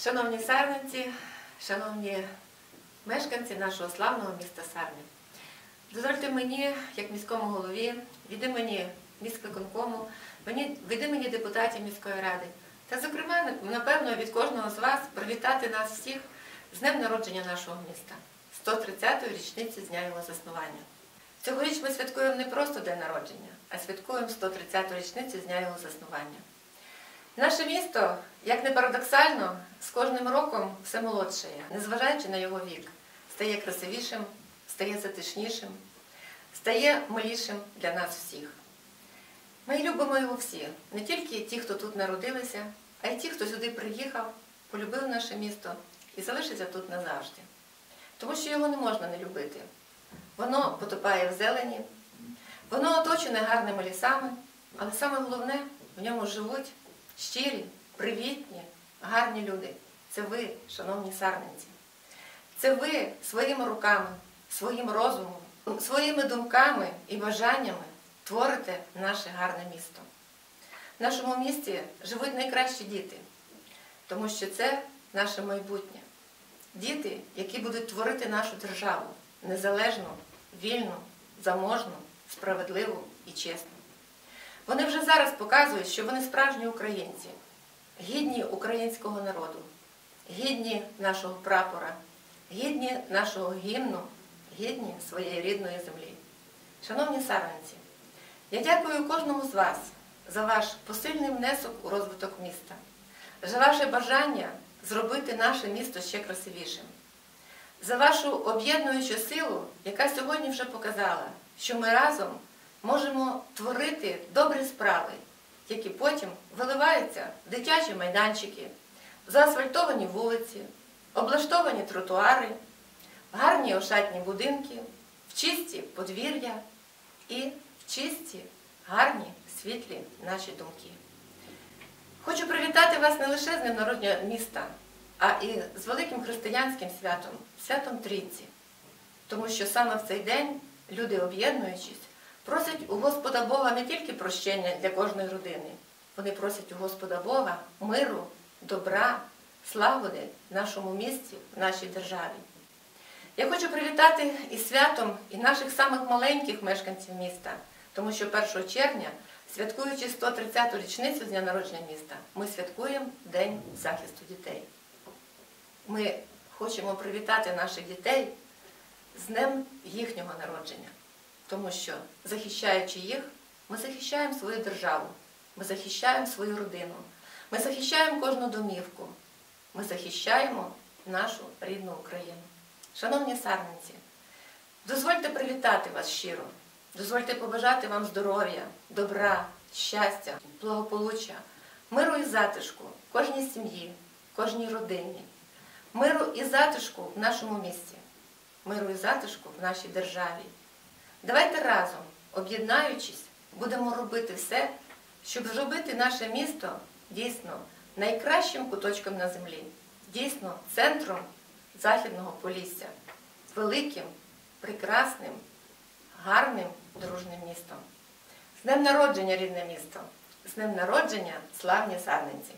Шановні сарниці, шановні мешканці нашого славного міста Сарни, дозвольте мені, як міському голові, від імені міськвиконкому, від імені депутатів міської ради, та, зокрема, напевно, від кожного з вас привітати нас всіх з днем народження нашого міста, 130-ї річниці з дня його заснування. Цьогоріч ми святкуємо не просто день народження, а святкуємо 130-ту річницю з дня його заснування. Наше місто, як не парадоксально, з кожним роком все молодшає, незважаючи на його вік, стає красивішим, стає затишнішим, стає милішим для нас всіх. Ми любимо його всі, не тільки ті, хто тут народилися, а й ті, хто сюди приїхав, полюбив наше місто і залишиться тут назавжди. Тому що його не можна не любити. Воно потопає в зелені, воно оточене гарними лісами, але саме головне, в ньому живуть щирі, привітні, гарні люди. Це ви, шановні сарненці. Це ви своїми руками, своїм розумом, своїми думками і бажаннями творите наше гарне місто. В нашому місті живуть найкращі діти, тому що це наше майбутнє. Діти, які будуть творити нашу державу незалежну, вільну, заможну, справедливу і чесну. Вони вже зараз показують, що вони справжні українці, гідні українського народу, гідні нашого прапора, гідні нашого гімну, гідні своєї рідної землі. Шановні сарненці, я дякую кожному з вас за ваш посильний внесок у розвиток міста, за ваше бажання зробити наше місто ще красивішим, за вашу об'єднуючу силу, яка сьогодні вже показала, що ми разом можемо творити добрі справи, які потім виливаються в дитячі майданчики, заасфальтовані вулиці, облаштовані тротуари, гарні ошатні будинки, в чисті подвір'я і в чисті, гарні, світлі наші думки. Хочу привітати вас не лише з Днем народження міста, а і з великим християнським святом, святом Трійці. Тому що саме в цей день люди, об'єднуючись, просять у Господа Бога не тільки прощення для кожної родини, вони просять у Господа Бога миру, добра, славоди в нашому місті, в нашій державі. Я хочу привітати із святом і наших самих маленьких мешканців міста, тому що 1 червня, святкуючи 130-ту річницю з дня народження міста, ми святкуємо День захисту дітей. Ми хочемо привітати наших дітей з днем їхнього народження. Тому що, захищаючи їх, ми захищаємо свою державу, ми захищаємо свою родину, ми захищаємо кожну домівку, ми захищаємо нашу рідну Україну. Шановні сарниці, дозвольте привітати вас щиро, дозвольте побажати вам здоров'я, добра, щастя, благополуччя, миру і затишку кожній сім'ї, кожній родині, миру і затишку в нашому місті, миру і затишку в нашій державі. Давайте разом, об'єднаючись, будемо робити все, щоб зробити наше місто дійсно найкращим куточком на землі, дійсно центром Західного Полісся, великим, прекрасним, гарним, дружним містом. З днем народження, рідне місто, з днем народження, славні сарниці!